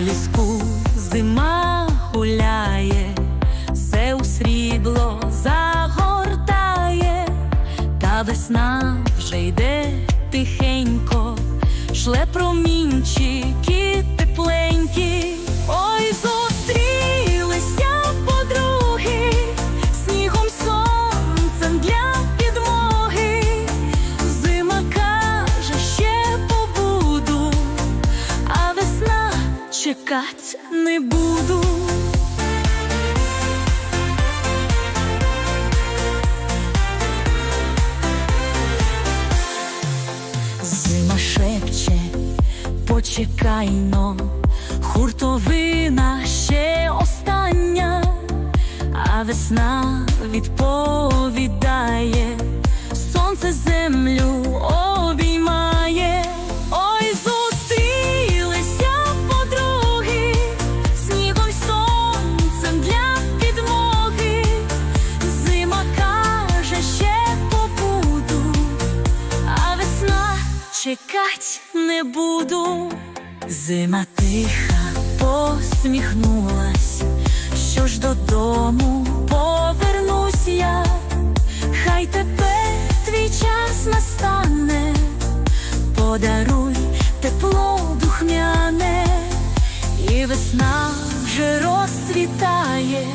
ліску зима гуляє, все у срібло загортає, та весна вже йде тихенько, шле промінчики тепленькі. Чекать не буду. Зима шепче, почекайно, хуртовина ще остання, а весна відповідає, чекать не буду. Зима тиха посміхнулась, що ж додому повернусь я, хай тепер твій час настане, подаруй тепло духмяне, і весна вже розцвітає.